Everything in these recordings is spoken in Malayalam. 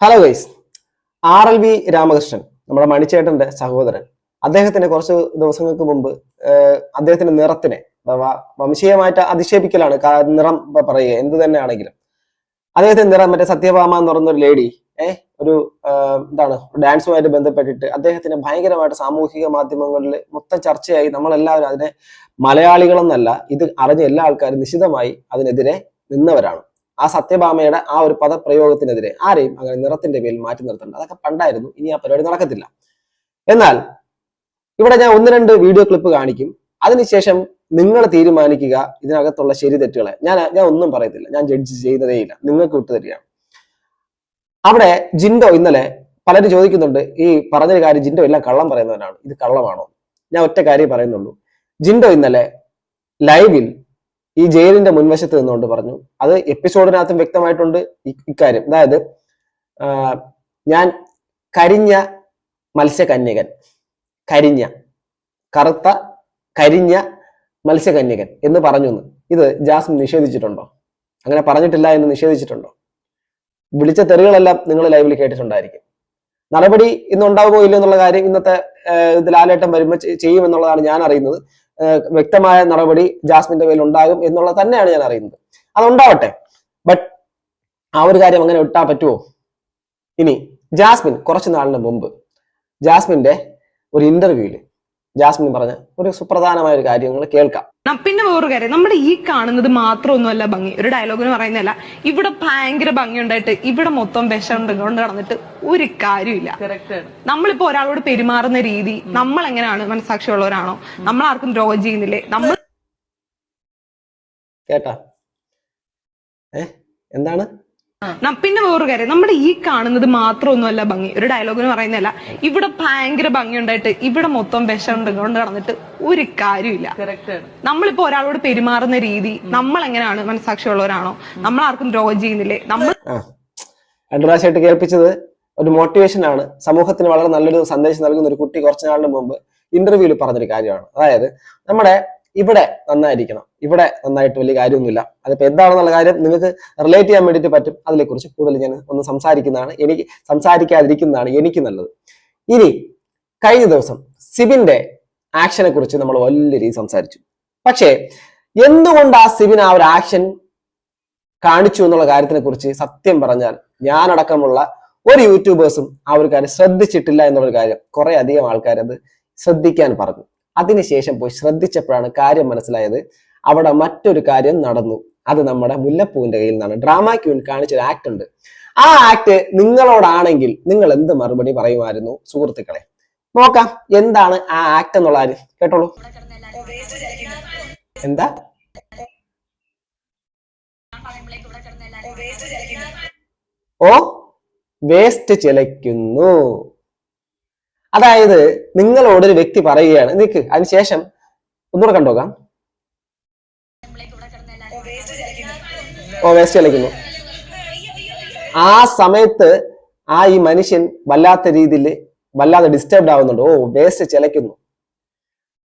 Hello guys R L B Ramakrishnan നമ്മുടെ മണിച്ചേട്ടന്റെ സഹോദരൻ. അദ്ദേഹത്തിന്റെ കുറച്ച് ദിവസങ്ങൾക്ക് മുമ്പ് അദ്ദേഹത്തിന്റെ നിറത്തിനെ അഥവാ വംശീയമായിട്ട് അധിക്ഷേപിക്കലാണ് നിറം പറയുക. എന്ത് തന്നെയാണെങ്കിലും. അദ്ദേഹത്തിന്റെ നിറം മറ്റേ സത്യഭാമ എന്ന് പറയുന്ന ഒരു ലേഡി ഏഹ് ഒരു എന്താണ് ഡാൻസുമായിട്ട് ബന്ധപ്പെട്ടിട്ട് അദ്ദേഹത്തിന് ഭയങ്കരമായിട്ട് സാമൂഹിക മാധ്യമങ്ങളിൽ മൊത്തം ചർച്ചയായി. നമ്മളെല്ലാവരും അതിനെ മലയാളികളെന്നല്ല ഇത് അറിഞ്ഞ എല്ലാ ആൾക്കാരും നിശിതമായി അതിനെതിരെ നിന്നവരാണ്. ആ സത്യഭാമയുടെ ആ ഒരു പദപ്രയോഗത്തിനെതിരെ ആരെയും അങ്ങനെ നിറത്തിന്റെ പേരിൽ മാറ്റി നിർത്തണ്ട. അതൊക്കെ പണ്ടായിരുന്നു. ഇനി ആ പരിപാടി നടക്കത്തില്ല. എന്നാൽ ഇവിടെ ഞാൻ ഒന്ന് രണ്ട് വീഡിയോ ക്ലിപ്പ് കാണിക്കും. അതിനുശേഷം നിങ്ങൾ തീരുമാനിക്കുക ഇതിനകത്തുള്ള ശരി തെറ്റുകളെ. ഞാൻ ഞാൻ ഒന്നും പറയത്തില്ല. ഞാൻ ജഡ്ജ് ചെയ്തതേയില്ല. നിങ്ങൾക്ക് വിട്ടു തരികയാണ്. അവിടെ ജിൻഡോ ഇന്നലെ പലരും ചോദിക്കുന്നുണ്ട് ഈ പറഞ്ഞൊരു കാര്യം ജിൻഡോ എല്ലാം കള്ളം പറയുന്നവനാണ്. ഇത് കള്ളമാണോ? ഞാൻ ഒറ്റ കാര്യം പറയുന്നുള്ളൂ. ജിൻഡോ ഇന്നലെ ലൈവിൽ ഈ ജയിലിന്റെ മുൻവശത്ത് നിന്നുകൊണ്ട് പറഞ്ഞു. അത് എപ്പിസോഡിനകത്തും വ്യക്തമായിട്ടുണ്ട് ഇക്കാര്യം. അതായത് ഞാൻ കരിഞ്ഞ മത്സ്യകന്യകൻ. കരിഞ്ഞ കറുത്ത കരിഞ്ഞ മത്സ്യകന്യകൻ എന്ന് പറഞ്ഞു ഇത് ജാസ്മിൻ നിഷേധിച്ചിട്ടുണ്ടോ? അങ്ങനെ പറഞ്ഞിട്ടില്ല എന്ന് നിഷേധിച്ചിട്ടുണ്ടോ? വിളിച്ച തെറികളെല്ലാം നിങ്ങൾ ലൈവിൽ കേട്ടിട്ടുണ്ടായിരിക്കും. നടപടി ഇന്ന് ഉണ്ടാവുമോ ഇല്ലയോ എന്നുള്ള കാര്യം ഇന്നത്തെ ലാലേട്ടം വരുമ്പോൾ ചെയ്യുമെന്നുള്ളതാണ് ഞാൻ അറിയുന്നത്. വ്യക്തമായ നടപടി ജാസ്മിന്റെ പേരിൽ ഉണ്ടാകും എന്നുള്ളത് തന്നെയാണ് ഞാൻ അറിയുന്നത്. അതുണ്ടാവട്ടെ. ബട്ട് ആ ഒരു കാര്യം അങ്ങനെ വിട്ടാ പറ്റുമോ ഇനി ജാസ്മിൻ കുറച്ച് നാളിന് മുമ്പ് ജാസ്മിന്റെ ഒരു ഇന്റർവ്യൂവിൽ ജാസ്മിൻ പറഞ്ഞ ഒരു സുപ്രധാനമായ ഒരു കാര്യങ്ങൾ കേൾക്കാം. പിന്നെ വേറൊരു കാര്യം. നമ്മുടെ ഈ കാണുന്നത് മാത്രമൊന്നുമല്ല ഭംഗി. ഒരു ഡയലോഗിന് പറയുന്നതല്ല. ഇവിടെ ഭയങ്കര ഭംഗി ഉണ്ടായിട്ട് ഇവിടെ മൊത്തം വിഷം കൊണ്ട് നടന്നിട്ട് ഒരു കാര്യമില്ല നമ്മളിപ്പോ ഒരാളോട് പെരുമാറുന്ന രീതി നമ്മൾ എങ്ങനെയാണ് മനസാക്ഷിയുള്ളവരാണോ നമ്മൾ ആർക്കും ദ്രോഹം ചെയ്യുന്നില്ലേ? നമ്മൾ കേട്ടാ? ഏ? എന്താണ്? പിന്നെ വേറൊരു കാര്യം. നമ്മുടെ ഈ കാണുന്നത് മാത്രമൊന്നുമല്ല ഭംഗി. ഒരു ഡയലോഗിന് പറയുന്നതല്ല. ഇവിടെ ഭയങ്കര ഭംഗി ഉണ്ടായിട്ട് ഇവിടെ മൊത്തം വിഷം കൊണ്ട് നടന്നിട്ട് ഒരു കാര്യമില്ല നമ്മളിപ്പോ ഒരാളോട് പെരുമാറുന്ന രീതി നമ്മൾ എങ്ങനെയാണ് മനസാക്ഷിയുള്ളവരാണോ നമ്മൾ ആർക്കും ദ്രോഹം ചെയ്യുന്നില്ലേ? നമ്മൾ രണ്ടു പ്രാവശ്യമായിട്ട് കേൾപ്പിച്ചത് ഒരു മോട്ടിവേഷൻ ആണ്. സമൂഹത്തിന് വളരെ നല്ലൊരു സന്ദേശം നൽകുന്ന ഒരു കുട്ടി കുറച്ചു നാളിന് മുമ്പ് ഇന്റർവ്യൂവിൽ പറഞ്ഞൊരു കാര്യമാണ്. അതായത് നമ്മുടെ ഇവിടെ നന്നായിരിക്കണം. ഇവിടെ നന്നായിട്ട് വലിയ കാര്യമൊന്നുമില്ല. അതിപ്പോ എന്താണെന്നുള്ള കാര്യം നിങ്ങൾക്ക് റിലേറ്റ് ചെയ്യാൻ വേണ്ടിയിട്ട് പറ്റും. അതിനെക്കുറിച്ച് കൂടുതൽ ഞാൻ ഒന്ന് സംസാരിക്കുന്നതാണ്. എനിക്ക് സംസാരിക്കാതിരിക്കുന്നതാണ് എനിക്ക് നല്ലത്. ഇനി കഴിഞ്ഞ ദിവസം സിബിന്റെ ആക്ഷനെ കുറിച്ച് നമ്മൾ വലിയ രീതി സംസാരിച്ചു. പക്ഷേ എന്തുകൊണ്ട് ആ സിബിൻ ആ ഒരു ആക്ഷൻ കാണിച്ചു എന്നുള്ള കാര്യത്തിനെ കുറിച്ച് സത്യം പറഞ്ഞാൽ ഞാനടക്കമുള്ള ഒരു യൂട്യൂബേഴ്സും ആ ഒരു കാര്യം ശ്രദ്ധിച്ചിട്ടില്ല എന്നുള്ള കാര്യം കുറെ അധികം ആൾക്കാരത് ശ്രദ്ധിക്കാൻ പറഞ്ഞു. അതിനുശേഷം പോയി ശ്രദ്ധിച്ചപ്പോഴാണ് കാര്യം മനസ്സിലായത്. അവിടെ മറ്റൊരു കാര്യം നടന്നു. അത് നമ്മുടെ മുല്ലപ്പൂവിന്റെ കയ്യിൽ നിന്നാണ്. ഡ്രാമ ക്യൂൻ കാണിച്ചൊരു ആക്ട് ഉണ്ട്. ആ ആക്ട് നിങ്ങളോടാണെങ്കിൽ നിങ്ങൾ എന്ത് മറുപടി പറയുമായിരുന്നു സുഹൃത്തുക്കളെ? നോക്കാം എന്താണ് ആ ആക്ട് എന്നുള്ള കാര്യം. കേട്ടോളൂ. എന്താ? ഓ വേസ്റ്റ് ചിലയ്ക്കുന്നു. അതായത് നിങ്ങളോട് ഒരു വ്യക്തി പറയുകയാണ്. നിക്ക് അതിനുശേഷം ഒന്നുകൂടെ കണ്ടോക്കാം ഓ വേസ്റ്റ് കളിക്കുന്നു. ആ സമയത്ത് ആ ഈ മനുഷ്യൻ വല്ലാത്ത രീതിയിൽ വല്ലാതെ ഡിസ്റ്റർബ്ഡ് ആവുന്നുണ്ട്. ഓ വേസ്റ്റ് ചിലയ്ക്കുന്നു.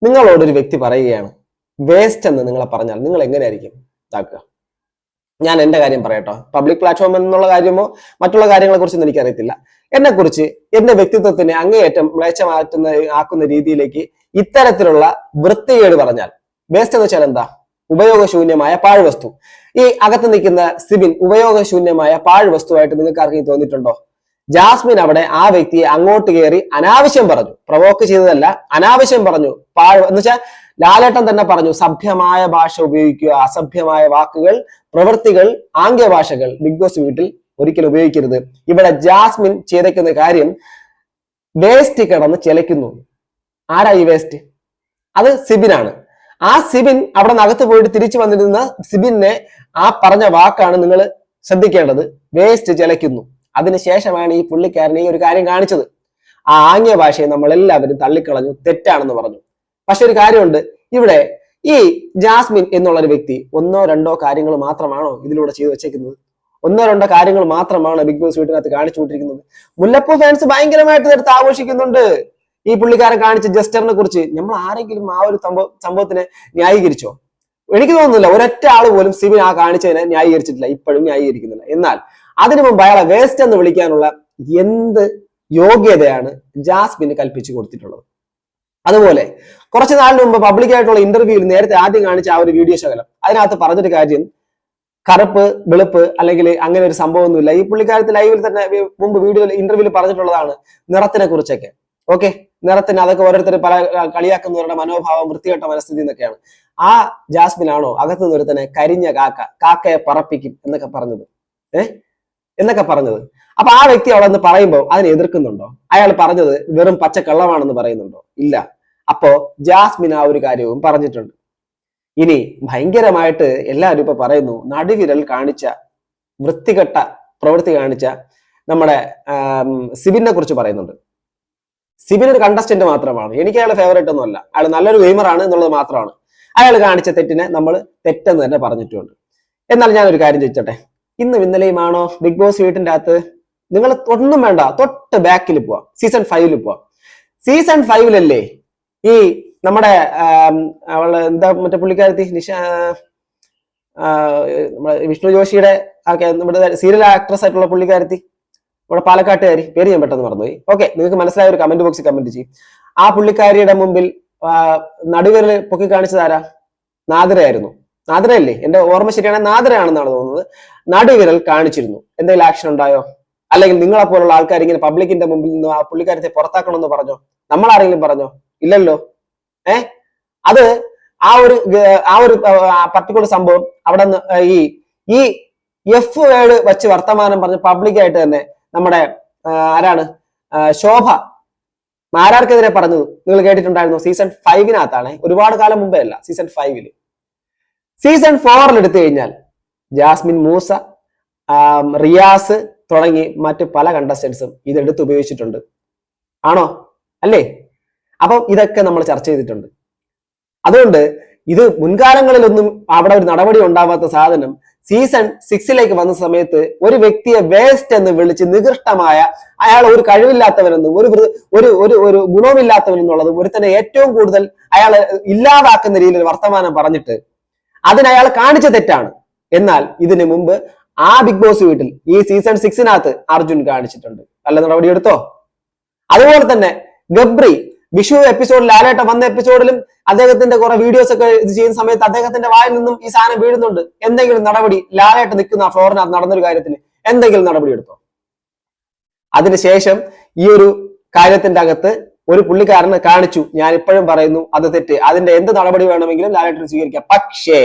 നിങ്ങളോടൊരു വ്യക്തി പറയുകയാണ്. വേസ്റ്റ് എന്ന് നിങ്ങളെ പറഞ്ഞാൽ നിങ്ങൾ എങ്ങനെയായിരിക്കും? ഇതാക്കുക. ഞാൻ എന്റെ കാര്യം പറയട്ടോ. പബ്ലിക് പ്ലാറ്റ്ഫോം എന്നുള്ള കാര്യമോ മറ്റുള്ള കാര്യങ്ങളെ കുറിച്ചൊന്നും എനിക്കറിയത്തില്ല. എന്നെ കുറിച്ച് എന്റെ വ്യക്തിത്വത്തിനെ അങ്ങേയറ്റം മ്ലേച്ഛമാറ്റുന്ന ആക്കുന്ന രീതിയിലേക്ക് ഇത്തരത്തിലുള്ള വൃത്തികേട് പറഞ്ഞാൽ വേസ്റ്റ് എന്ന് വെച്ചാൽ എന്താ? ഉപയോഗശൂന്യമായ പാഴ്വസ്തു. ഈ അകത്ത് നിൽക്കുന്ന സിബിൻ ഉപയോഗശൂന്യമായ പാഴ്വസ്തുവായിട്ട് നിങ്ങൾക്ക് ആർക്കെങ്കിലും തോന്നിയിട്ടുണ്ടോ? ജാസ്മിൻ അവിടെ ആ വ്യക്തിയെ അങ്ങോട്ട് കയറി അനാവശ്യം പറഞ്ഞു. പ്രവോക്ക് ചെയ്തതല്ല അനാവശ്യം പറഞ്ഞു. പാഴ് എന്ന് വെച്ചാൽ ലാലേട്ടൻ തന്നെ പറഞ്ഞു സഭ്യമായ ഭാഷ ഉപയോഗിക്കുക അസഭ്യമായ വാക്കുകൾ പ്രവൃത്തികൾ ആംഗ്യ ഭാഷകൾ ബിഗ് ബോസ് വീട്ടിൽ ഒരിക്കലും ഉപയോഗിക്കരുത്. ഇവിടെ ജാസ്മിൻ ചെയ്തേക്കുന്ന കാര്യം വേസ്റ്റ് കിടന്ന് ചെലയ്ക്കുന്നു. ആരാ ഈ വേസ്റ്റ്? അത് സിബിനാണ്. ആ സിബിൻ അവിടെ നകത്ത് പോയിട്ട് തിരിച്ചു വന്നിരുന്ന സിബിനെ ആ പറഞ്ഞ വാക്കാണ് നിങ്ങൾ ശ്രദ്ധിക്കേണ്ടത്. വേസ്റ്റ് ചെലയ്ക്കുന്നു. അതിനുശേഷമാണ് ഈ പുള്ളിക്കാരൻ ഈ ഒരു കാര്യം കാണിച്ചത്. ആ ആംഗ്യ ഭാഷയെ നമ്മൾ എല്ലാവരും തള്ളിക്കളഞ്ഞു തെറ്റാണെന്ന് പറഞ്ഞു. പക്ഷെ ഒരു കാര്യമുണ്ട്. ഇവിടെ ഈ ജാസ്മിൻ എന്നുള്ള ഒരു വ്യക്തി ഒന്നോ രണ്ടോ കാര്യങ്ങൾ മാത്രമാണോ ഇതിലൂടെ ചെയ്തു വെച്ചേക്കുന്നത്? ഒന്നോ രണ്ടോ കാര്യങ്ങൾ മാത്രമാണ് ബിഗ് ബോസ് വീട്ടിനകത്ത് കാണിച്ചു വിട്ടിരിക്കുന്നത് മുല്ലപ്പൂ ഫാൻസ് ഭയങ്കരമായിട്ട് എടുത്ത് ആഘോഷിക്കുന്നുണ്ട്. ഈ പുള്ളിക്കാരൻ കാണിച്ച ജസ്റ്ററിനെ കുറിച്ച് നമ്മൾ ആരെങ്കിലും ആ ഒരു സംഭവം സംഭവത്തിനെ ന്യായീകരിച്ചോ? എനിക്ക് തോന്നുന്നില്ല ഒരൊറ്റ ആൾ പോലും സിബിൻ ആ കാണിച്ചതിനെ ന്യായീകരിച്ചിട്ടില്ല. ഇപ്പോഴും ന്യായീകരിക്കുന്നില്ല. എന്നാൽ അതിനു മുമ്പ് അയാളെ വേസ്റ്റ് എന്ന് വിളിക്കാനുള്ള എന്ത് യോഗ്യതയാണ് ജാസ്മിന് കൽപ്പിച്ചു കൊടുത്തിട്ടുള്ളത്? അതുപോലെ കുറച്ച് നാളിന് മുമ്പ് പബ്ലിക് ആയിട്ടുള്ള ഇന്റർവ്യൂവിൽ നേരത്തെ ആദ്യം കാണിച്ച ആ ഒരു വീഡിയോ ശകലം. അതിനകത്ത് പറഞ്ഞൊരു കാര്യം കറുപ്പ് വെളുപ്പ് അല്ലെങ്കിൽ അങ്ങനെ ഒരു സംഭവമൊന്നുമില്ല. ഈ പുള്ളിക്കാലത്ത് ലൈവിൽ തന്നെ മുമ്പ് വീഡിയോ ഇന്റർവ്യൂവിൽ പറഞ്ഞിട്ടുള്ളതാണ് നിറത്തിനെ കുറിച്ചൊക്കെ. ഓക്കെ നിറത്തിന് അതൊക്കെ ഓരോരുത്തർ പല കളിയാക്കുന്നവരുടെ മനോഭാവം വൃത്തികെട്ട മനസ്ഥിതി എന്നൊക്കെയാണ്. ആ ജാസ്മിനാണോ അകത്ത് നിന്ന് ഒരുത്തനെ കരിഞ്ഞ കാക്ക കാക്കയെ പറപ്പിക്കും എന്നൊക്കെ പറഞ്ഞത്. ഏ? എന്നൊക്കെ പറഞ്ഞത്. അപ്പൊ ആ വ്യക്തി അവിടെ നിന്ന് പറയുമ്പോൾ അതിനെ എതിർക്കുന്നുണ്ടോ? അയാൾ പറഞ്ഞത് വെറും പച്ചക്കള്ളമാണെന്ന് പറയുന്നുണ്ടോ? ഇല്ല. അപ്പോ ജാസ്മിൻ ആ ഒരു കാര്യവും പറഞ്ഞിട്ടുണ്ട്. ഇനി ഭയങ്കരമായിട്ട് എല്ലാവരും ഇപ്പൊ പറയുന്നു നടുവിരൽ കാണിച്ച വൃത്തികെട്ട പ്രവൃത്തി കാണിച്ച നമ്മുടെ സിബിനെ കുറിച്ച് പറയുന്നുണ്ട്. സിബിൻ ഒരു കണ്ടസ്റ്റന്റ് മാത്രമാണ്. എനിക്ക് അയാൾ ഫേവറേറ്റ് ഒന്നുമല്ല അയാൾ നല്ലൊരു ഗെയിമറാണ് എന്നുള്ളത് മാത്രമാണ്. അയാൾ കാണിച്ച തെറ്റിനെ നമ്മൾ തെറ്റെന്ന് തന്നെ പറഞ്ഞിട്ടുണ്ട്. എന്നാൽ ഞാൻ ഒരു കാര്യം ചോദിച്ചോട്ടെ? ഇന്നും ഇന്നലെയുമാണോ ബിഗ് ബോസ് വീട്ടിന്റെ അകത്ത്? നിങ്ങൾ ഒന്നും വേണ്ട തൊട്ട് ബാക്കിൽ പോവാം. സീസൺ ഫൈവിൽ പോവാം. സീസൺ ഫൈവിലല്ലേ ഈ നമ്മുടെ അവളെ എന്താ മറ്റേ പുള്ളിക്കാരത്തി നിഷ നമ്മുടെ വിഷ്ണു ജോഷിയുടെ നമ്മുടെ സീരിയൽ ആക്ട്രസ് ആയിട്ടുള്ള പുള്ളിക്കാരത്തി നമ്മുടെ പാലക്കാട്ടുകാരി പേര് ഞാൻ പെട്ടെന്ന് മറന്നുപോയി. ഓക്കെ നിങ്ങൾക്ക് മനസ്സിലായ ഒരു കമന്റ് ബോക്സിൽ കമന്റ് ചെയ്യും. ആ പുള്ളിക്കാരിയുടെ മുമ്പിൽ നടുവിരൽ പൊക്കി കാണിച്ചതാരാ നാദരയായിരുന്നു നാദിരയല്ലേ എന്റെ ഓർമ്മ ശരിയാണ് നാദിരയാണെന്നാണ് തോന്നുന്നത്. നടുവിരൽ കാണിച്ചിരുന്നു. എന്തെങ്കിലും ആക്ഷൻ ഉണ്ടായോ? അല്ലെങ്കിൽ നിങ്ങളെ പോലുള്ള ആൾക്കാർ ഇങ്ങനെ പബ്ലിക്കിന്റെ മുമ്പിൽ നിന്ന് ആ പുള്ളിക്കാരത്തെ പുറത്താക്കണമെന്ന് പറഞ്ഞോ? നമ്മൾ ആരെങ്കിലും പറഞ്ഞോ? ഇല്ലല്ലോ. ഏ? അത് ആ ഒരു ആ ഒരു പർട്ടിക്കുലർ സംഭവം അവിടെ ഈ ഈ എഫ് വേർഡ് വെച്ച് വർത്തമാനം പറഞ്ഞ് പബ്ലിക്കായിട്ട് തന്നെ നമ്മുടെ ആരാണ്? ശോഭ മാരാർക്കെതിരെ പറഞ്ഞത്? നിങ്ങൾ കേട്ടിട്ടുണ്ടായിരുന്നു? സീസൺ ഫൈവിനകത്താണ് ഒരുപാട് കാലം മുമ്പേ അല്ല സീസൺ ഫൈവിൽ സീസൺ ഫോറിൽ എടുത്തു കഴിഞ്ഞാൽ ജാസ്മിൻ മൂസ റിയാസ് തുടങ്ങി മറ്റ് പല കണ്ടസ്റ്റൻസും ഇതെടുത്ത് ഉപയോഗിച്ചിട്ടുണ്ട്. ആണോ? അല്ലേ? അപ്പം ഇതൊക്കെ നമ്മൾ ചർച്ച ചെയ്തിട്ടുണ്ട്. അതുകൊണ്ട് ഇത് മുൻകാലങ്ങളിലൊന്നും അവിടെ ഒരു നടപടി ഉണ്ടാവാത്ത സാധനം സീസൺ സിക്സിലേക്ക് വന്ന സമയത്ത് ഒരു വ്യക്തിയെ വേസ്റ്റ് എന്ന് വിളിച്ച് നികൃഷ്ടമായ അയാൾ ഒരു കഴിവില്ലാത്തവനെന്നും ഒരു ഒരു ഒരു ഒരു ഗുണവുമില്ലാത്തവനെന്നുള്ളതും തന്നെ ഏറ്റവും കൂടുതൽ അയാൾ ഇല്ലാതാക്കുന്ന രീതിയിൽ വർത്തമാനം പറഞ്ഞിട്ട് അതിന് അയാൾ കാണിച്ച തെറ്റാണ്. എന്നാൽ ഇതിനു മുമ്പ് ആ ബിഗ് ബോസ് വീട്ടിൽ ഈ സീസൺ സിക്സിനകത്ത് അർജുൻ കാണിച്ചിട്ടുണ്ട്. നല്ല നടപടി എടുത്തോ അതുപോലെ തന്നെ ഗബ്രി വിഷു എപ്പിസോഡിൽ ലാലേട്ട വന്ന എപ്പിസോഡിലും അദ്ദേഹത്തിന്റെ കുറെ വീഡിയോസ് ഒക്കെ ഇത് ചെയ്യുന്ന സമയത്ത് അദ്ദേഹത്തിന്റെ വായിൽ നിന്നും ഈ സാധനം വീഴുന്നുണ്ട്. എന്തെങ്കിലും നടപടി? ലാലേട്ട് നിൽക്കുന്ന ഫ്ലോറിനകത്ത് നടന്നൊരു കാര്യത്തിന് എന്തെങ്കിലും നടപടി എടുത്തോ? അതിനുശേഷം ഈ ഒരു കാര്യത്തിന്റെ അകത്ത് ഒരു പുള്ളിക്കാരനെ കാണിച്ചു. ഞാൻ ഇപ്പോഴും പറയുന്നു അത് തെറ്റ്. അതിന്റെ എന്ത് നടപടി വേണമെങ്കിലും ലാലേട്ടന് സ്വീകരിക്കാം. പക്ഷേ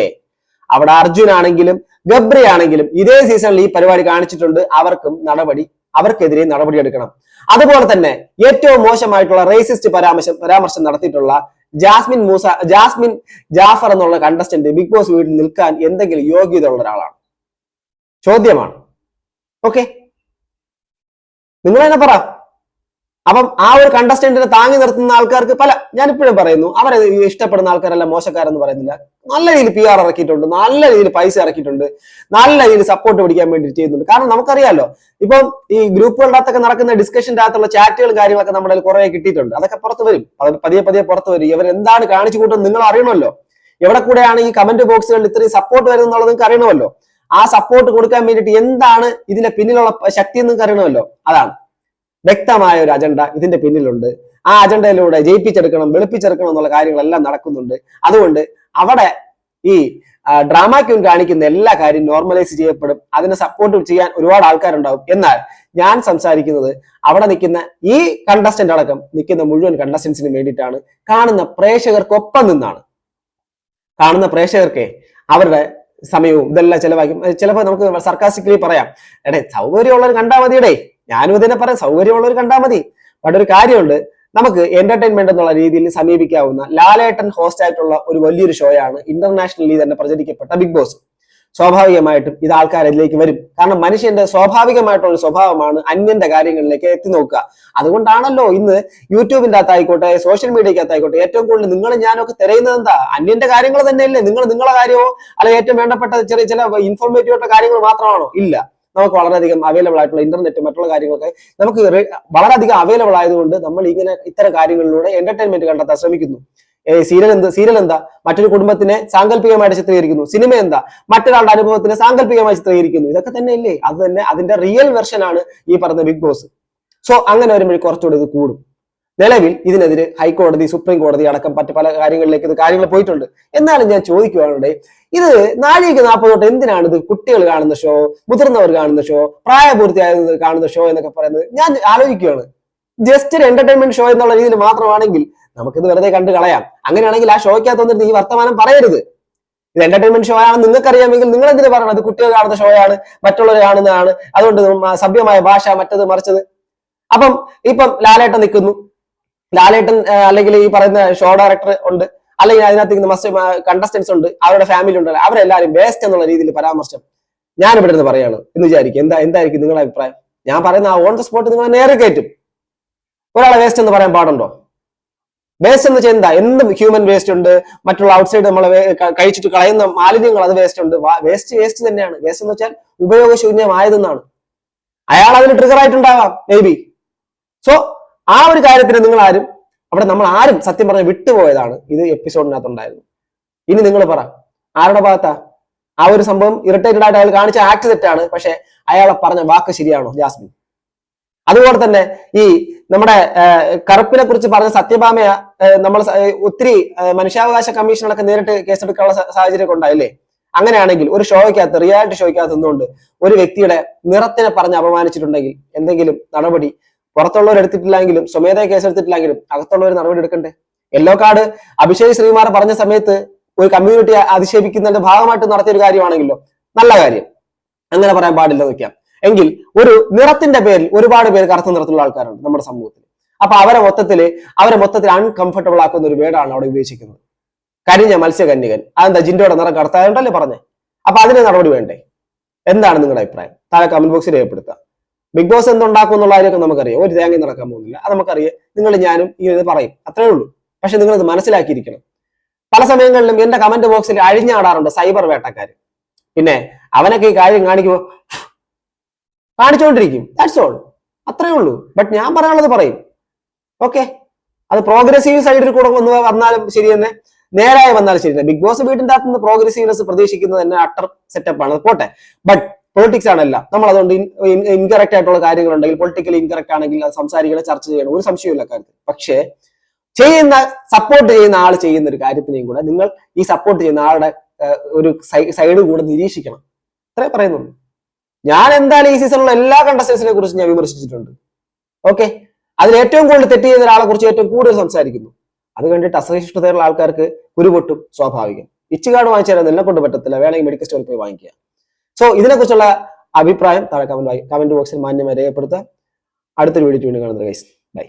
അവിടെ അർജുൻ ആണെങ്കിലും ഗബ്രി ആണെങ്കിലും ഇതേ സീസണിൽ ഈ പരിപാടി കാണിച്ചിട്ടുണ്ട്. അവർക്കും നടപടി അവർക്കെതിരെ നടപടിയെടുക്കണം അതുപോലെ തന്നെ ഏറ്റവും മോശമായിട്ടുള്ള റേസിസ്റ്റ് പരാമർശം പരാമർശം നടത്തിയിട്ടുള്ള ജാസ്മിൻ മൂസ ജാസ്മിൻ ജാഫർ എന്നുള്ള കണ്ടസ്റ്റന്റ് ബിഗ് ബോസ് വീട്ടിൽ നിൽക്കാൻ എന്തെങ്കിലും യോഗ്യത ഉള്ള ഒരാളാണ്. ചോദ്യമാണ്. ഓക്കെ നിങ്ങൾ തന്നെ പറ. അപ്പം ആ ഒരു കണ്ടസ്റ്റന്റിനെ താങ്ങി നിർത്തുന്ന ആൾക്കാർക്ക് പല ഞാൻ ഇപ്പോഴും പറയുന്നു അവരെ ഇഷ്ടപ്പെടുന്ന ആൾക്കാരെല്ലാം മോശക്കാരെന്ന് പറയുന്നില്ല. നല്ല രീതിയിൽ പി ആർ ഇറക്കിയിട്ടുണ്ട് നല്ല രീതിയിൽ പൈസ ഇറക്കിയിട്ടുണ്ട് നല്ല രീതിയിൽ സപ്പോർട്ട് പിടിക്കാൻ വേണ്ടി ചെയ്യുന്നുണ്ട്. കാരണം നമുക്കറിയാലോ ഇപ്പം ഈ ഗ്രൂപ്പുകളുടെ അകത്തൊക്കെ നടക്കുന്ന ഡിസ്കഷന്റെ അകത്തുള്ള ചാറ്റുകളും കാര്യങ്ങളൊക്കെ നമ്മുടെ കുറെ കിട്ടിയിട്ടുണ്ട്. അതൊക്കെ പുറത്ത് വരും. പതിയെ പതിയെ പുറത്ത് വരും. ഇവർ എന്താണ് കാണിച്ചു കൂട്ടുന്നത് നിങ്ങൾ അറിയണമല്ലോ. എവിടെ കൂടെയാണ് ഈ കമന്റ് ബോക്സുകളിൽ ഇത്രയും സപ്പോർട്ട് വരുന്നത് എന്നുള്ളത് നിങ്ങൾക്ക് അറിയണമല്ലോ. ആ സപ്പോർട്ട് കൊടുക്കാൻ വേണ്ടിയിട്ട് എന്താണ് ഇതിന്റെ പിന്നിലുള്ള ശക്തി എന്ന് അറിയണമല്ലോ. അതാണ്. വ്യക്തമായ ഒരു അജണ്ട ഇതിന്റെ പിന്നിലുണ്ട്. ആ അജണ്ടയിലൂടെ ജയിപ്പിച്ചെടുക്കണം വെളുപ്പിച്ചെടുക്കണം എന്നുള്ള കാര്യങ്ങളെല്ലാം നടക്കുന്നുണ്ട്. അതുകൊണ്ട് അവിടെ ഈ ഡ്രാമ കാണിക്കുന്ന എല്ലാ കാര്യവും നോർമലൈസ് ചെയ്യപ്പെടും. അതിനെ സപ്പോർട്ട് ചെയ്യാൻ ഒരുപാട് ആൾക്കാരുണ്ടാവും. എന്നാൽ ഞാൻ സംസാരിക്കുന്നത് അവിടെ നിൽക്കുന്ന ഈ കണ്ടസ്റ്റന്റ് അടക്കം നിൽക്കുന്ന മുഴുവൻ കണ്ടസ്റ്റൻസിന് വേണ്ടിയിട്ടാണ്. കാണുന്ന പ്രേക്ഷകർക്കൊപ്പം നിന്നാണ്. കാണുന്ന പ്രേക്ഷകർക്ക് അവരുടെ സമയവും ഇതെല്ലാം ചിലവാക്കും. ചിലപ്പോൾ നമുക്ക് സർക്കാസിക്കലി പറയാം. എടേ സൗകര്യമുള്ളവർ കണ്ടാൽ മതിയടേ. ഞാനും ഇതിനെ പറയാം സൗകര്യമുള്ളവർ കണ്ടാൽ മതി. ബട്ട് ഒരു കാര്യമുണ്ട് നമുക്ക് എന്റർടൈൻമെന്റ് എന്നുള്ള രീതിയിൽ സമീപിക്കാവുന്ന ലാലേട്ടൻ ഹോസ്റ്റ് ആയിട്ടുള്ള ഒരു വലിയൊരു ഷോയാണ് ഇന്റർനാഷണലി തന്നെ പ്രചരിക്കപ്പെട്ട ബിഗ് ബോസ് സ്വാഭാവികമായിട്ടും ഇത് ആൾക്കാരിലേക്ക് വരും. കാരണം മനുഷ്യന്റെ സ്വാഭാവികമായിട്ടുള്ള ഒരു സ്വഭാവമാണ് അന്യന്റെ കാര്യങ്ങളിലേക്ക് എത്തി നോക്കുക. അതുകൊണ്ടാണല്ലോ ഇന്ന് യൂട്യൂബിന്റെ അകത്തായിക്കോട്ടെ സോഷ്യൽ മീഡിയക്കകത്തായിക്കോട്ടെ ഏറ്റവും കൂടുതൽ നിങ്ങൾ ഞാനൊക്കെ തിരയുന്നത് എന്താ? അന്യന്റെ കാര്യങ്ങൾ തന്നെയല്ലേ? നിങ്ങൾ നിങ്ങളെ കാര്യമോ? അല്ലെങ്കിൽ ഏറ്റവും വേണ്ടപ്പെട്ട ചെറിയ ചില ഇൻഫോർമേറ്റീവ് ആയിട്ടുള്ള കാര്യങ്ങൾ മാത്രമാണോ? ഇല്ല. നമുക്ക് വളരെയധികം അവൈലബിൾ ആയിട്ടുള്ള ഇന്റർനെറ്റ് മറ്റുള്ള കാര്യങ്ങളൊക്കെ നമുക്ക് വളരെയധികം അവൈലബിൾ ആയതുകൊണ്ട് നമ്മൾ ഇങ്ങനെ ഇത്തരം കാര്യങ്ങളിലൂടെ എന്റർടൈൻമെന്റ് കണ്ടെത്താൻ ശ്രമിക്കുന്നു. സീരിയൽ എന്ത് സീരിയൽ എന്താ? മറ്റൊരു കുടുംബത്തിനെ സാങ്കല്പികമായിട്ട് ചിത്രീകരിക്കുന്നു. സിനിമ എന്താ? മറ്റൊരാളുടെ അനുഭവത്തിനെ സാങ്കല്പികമായി ചിത്രീകരിക്കുന്നു. ഇതൊക്കെ തന്നെ ഇല്ലേ? അത് തന്നെ അതിന്റെ റിയൽ വെർഷൻ ആണ് ഈ പറഞ്ഞ ബിഗ് ബോസ് സോ അങ്ങനെ വരുമ്പോഴേ കുറച്ചുകൂടി ഇത് കൂടും. നിലവിൽ ഇതിനെതിരെ ഹൈക്കോടതി സുപ്രീം കോടതി അടക്കം മറ്റു പല കാര്യങ്ങളിലേക്ക് ഇത് കാര്യങ്ങൾ പോയിട്ടുണ്ട്. എന്നാലും ഞാൻ ചോദിക്കുകയാണുണ്ടെ ഇത് നാഴിക നാൽപ്പത് തൊട്ട് എന്തിനാണ് ഇത് കുട്ടികൾ കാണുന്ന ഷോ മുതിർന്നവർ കാണുന്ന ഷോ പ്രായപൂർത്തിയായത് കാണുന്ന ഷോ എന്നൊക്കെ പറയുന്നത്? ഞാൻ ആലോചിക്കുകയാണ് ജസ്റ്റ് ഒരു എന്റർടൈൻമെന്റ് ഷോ എന്നുള്ള രീതിയിൽ മാത്രമാണെങ്കിൽ നമുക്കിത് വെറുതെ കണ്ടു കളയാം. അങ്ങനെയാണെങ്കിൽ ആ ഷോയ്ക്കകത്ത് വന്നിട്ട് ഈ വർത്തമാനം പറയരുത്. ഇത് എന്റർടൈൻമെന്റ് ഷോ ആണ് നിങ്ങൾക്കറിയാമെങ്കിൽ നിങ്ങൾ എന്തിനു പറയണം അത് കുട്ടികൾ കാണുന്ന ഷോ ആണ് മറ്റുള്ളവർ കാണുന്നതാണ്. അതുകൊണ്ട് സഭ്യമായ ഭാഷ മറ്റത് മറിച്ചത്. അപ്പം ഇപ്പം ലാലേട്ട നിൽക്കുന്നു. ലാലേട്ടൻ അല്ലെങ്കിൽ ഈ പറയുന്ന ഷോ ഡയറക്ടർ ഉണ്ട്. അല്ലെങ്കിൽ അതിനകത്ത് മസ്റ്റ് കണ്ടസ്റ്റൻസ് ഉണ്ട്. അവരുടെ ഫാമിലി ഉണ്ട്. അവരെല്ലാവരും വേസ്റ്റ് എന്നുള്ള രീതിയിൽ പരാമർശം ഞാൻ ഇവിടെ നിന്ന് പറയാണ്. എന്ന് വിചാരിക്കും. എന്താ എന്തായിരിക്കും നിങ്ങളുടെ അഭിപ്രായം? ഞാൻ പറയുന്ന ആ ഓൺ ദ സ്പോട്ട് നിങ്ങൾ നേരെ കയറ്റും. ഒരാളെ വേസ്റ്റ് എന്ന് പറയാൻ പാടുണ്ടോ? വേസ്റ്റ് എന്ന് വെച്ചാൽ എന്താ? എന്ത് ഹ്യൂമൻ വേസ്റ്റ് ഉണ്ട്. മറ്റുള്ള ഔട്ട്സൈഡ് നമ്മൾ കഴിച്ചിട്ട് കളയുന്ന മാലിന്യങ്ങൾ അത് വേസ്റ്റ് ഉണ്ട്. വേസ്റ്റ് വേസ്റ്റ് തന്നെയാണ്. വേസ്റ്റ് എന്ന് വെച്ചാൽ ഉപയോഗശൂന്യമായതെന്നാണ്. അയാൾ അതിന് ട്രിഗർ ആയിട്ടുണ്ടാവാം മേ ബി സോ ആ ഒരു കാര്യത്തിന് നിങ്ങൾ ആരും അവിടെ നമ്മൾ ആരും സത്യം പറഞ്ഞ് വിട്ടുപോയതാണ്. ഇത് എപ്പിസോഡിനകത്തുണ്ടായിരുന്നു. ഇനി നിങ്ങൾ പറ ആരുടെ ഭാഗത്താ? ആ ഒരു സംഭവം ഇറിറ്റേറ്റഡ് ആയിട്ട് അയാൾ കാണിച്ച ആക്ട് തെറ്റാണ് പക്ഷെ അയാളെ പറഞ്ഞ വാക്ക് ശരിയാണോ ജാസ്മിൻ? അതുപോലെ തന്നെ ഈ നമ്മുടെ കറുപ്പിനെ കുറിച്ച് പറഞ്ഞ സത്യഭാമയ നമ്മൾ ഒത്തിരി മനുഷ്യാവകാശ കമ്മീഷനൊക്കെ നേരിട്ട് കേസെടുക്കാനുള്ള സാഹചര്യമൊക്കെ ഉണ്ടായില്ലേ? അങ്ങനെയാണെങ്കിൽ ഒരു ഷോയ്ക്കകത്ത് റിയാലിറ്റി ഷോയ്ക്കകത്ത് നിന്നുകൊണ്ട് ഒരു വ്യക്തിയുടെ നിറത്തിനെ പറഞ്ഞ് അപമാനിച്ചിട്ടുണ്ടെങ്കിൽ എന്തെങ്കിലും നടപടി പുറത്തുള്ളവർ എടുത്തിട്ടില്ലെങ്കിലും സ്വമേധയ കേസെടുത്തിട്ടില്ലെങ്കിലും അകത്തുള്ളവർ നടപടി എടുക്കണ്ടേ? യെല്ലോ കാർഡ് അഭിഷേക് ശ്രീമാർ പറഞ്ഞ സമയത്ത് ഒരു കമ്മ്യൂണിറ്റി അധിക്ഷേപിക്കുന്നതിന്റെ ഭാഗമായിട്ട് നടത്തിയ ഒരു കാര്യമാണെങ്കിലോ നല്ല കാര്യം. അങ്ങനെ പറയാൻ പാടില്ല നോക്കാം എങ്കിൽ ഒരു നിറത്തിന്റെ പേരിൽ ഒരുപാട് പേര് കറുത്ത നിറത്തിലുള്ള ആൾക്കാരുണ്ട് നമ്മുടെ സമൂഹത്തിൽ. അപ്പൊ അവരെ മൊത്തത്തിൽ അവരെ മൊത്തത്തിൽ അൺകംഫർട്ടബിൾ ആക്കുന്ന ഒരു വേടാണ് അവിടെ ഉപയോഗിക്കുന്നത് കരിഞ്ഞ മത്സ്യകന്യകൻ. അതെന്താ ജിൻഡോയുടെ നിറം കറുത്തായോണ്ടല്ലേ പറഞ്ഞേ? അപ്പൊ അതിന് നടപടി വേണ്ടേ? എന്താണ് നിങ്ങളുടെ അഭിപ്രായം? താഴെ കമന്റ് ബോക്സിൽ രേഖപ്പെടുത്തുക. ബിഗ് ബോസ് എന്തുണ്ടാക്കും എന്നുള്ള കാര്യമൊക്കെ നമുക്കറിയാം. ഒരു തേങ്ങ നടക്കാൻ പോകുന്നില്ല. അത് നമുക്കറിയാം. നിങ്ങൾ ഞാനും ഈ ഇത് പറയും. അത്രേ ഉള്ളൂ. പക്ഷെ നിങ്ങൾ ഇത് മനസ്സിലാക്കിയിരിക്കണം. പല സമയങ്ങളിലും എന്റെ കമന്റ് ബോക്സിൽ അഴിഞ്ഞാടാറുണ്ട് സൈബർ വേട്ടക്കാർ പിന്നെ അവനൊക്കെ ഈ കാര്യം കാണിക്കുമ്പോൾ കാണിച്ചുകൊണ്ടിരിക്കും ദാറ്റ്സ് ഓൾ അത്രേ ഉള്ളൂ. ബട്ട് ഞാൻ പറയാനുള്ളത് പറയും. ഓക്കെ അത് പ്രോഗ്രസീവ് സൈഡിൽ കൂടെ ഒന്ന് വന്നാലും ശരി തന്നെ. നേരായി വന്നാലും ശരി തന്നെ. ബിഗ് ബോസ് വീട്ടിന്റെ അകത്ത് നിന്ന് പ്രോഗ്രസീവ്നെസ് പ്രതീക്ഷിക്കുന്നത് തന്നെ അട്ടർ സെറ്റപ്പ് ആണ്. അത് പോട്ടെ. ബട്ട് പൊളിറ്റിക്സ് ആണല്ല നമ്മൾ അതുകൊണ്ട് ഇൻകറക്റ്റ് ആയിട്ടുള്ള കാര്യങ്ങളുണ്ടെങ്കിൽ പൊളിറ്റിക്കലി ഇൻകറക്റ്റ് ആണെങ്കിൽ അത് സംസാരിക്കണം ചർച്ച ചെയ്യണം ഒരു സംശയമില്ല കാര്യത്തിൽ. പക്ഷേ ചെയ്യുന്ന സപ്പോർട്ട് ചെയ്യുന്ന ആൾ ചെയ്യുന്ന ഒരു കാര്യത്തിനെയും കൂടെ നിങ്ങൾ ഈ സപ്പോർട്ട് ചെയ്യുന്ന ആളുടെ ഒരു സൈഡ് കൂടെ നിരീക്ഷിക്കണം. അത്രേ പറയുന്നുള്ളൂ. ഞാൻ എന്തായാലും ഈ സീസണിലുള്ള എല്ലാ കണ്ടസ്റ്റൻസിനെ കുറിച്ച് ഞാൻ വിമർശിച്ചിട്ടുണ്ട്. ഓക്കെ അതിൽ ഏറ്റവും കൂടുതൽ തെറ്റ് ചെയ്യുന്ന ഒരാളെ കുറിച്ച് ഏറ്റവും കൂടുതൽ സംസാരിക്കുന്നു. അത് കണ്ടിട്ട് അസഹിഷ്ണുതയുള്ള ആൾക്കാർക്ക് കുരുപൊട്ടും സ്വാഭാവികം. ഇച്ചുകാട് വാങ്ങിച്ചു തരാൻ കൊണ്ട് പറ്റത്തില്ല. വേണമെങ്കിൽ മെഡിക്കൽ സ്റ്റോറിൽ പോയി വാങ്ങിക്കുക. സോ ഇതിനെക്കുറിച്ചുള്ള അഭിപ്രായം താഴെ കമന്റ് കമന്റ് ബോക്സിൽ മാന്യമായി രേഖപ്പെടുത്തുക അടുത്തൊരു വീഡിയോ വീണ്ടും കാണുന്നത് ഗൈസ് ബൈ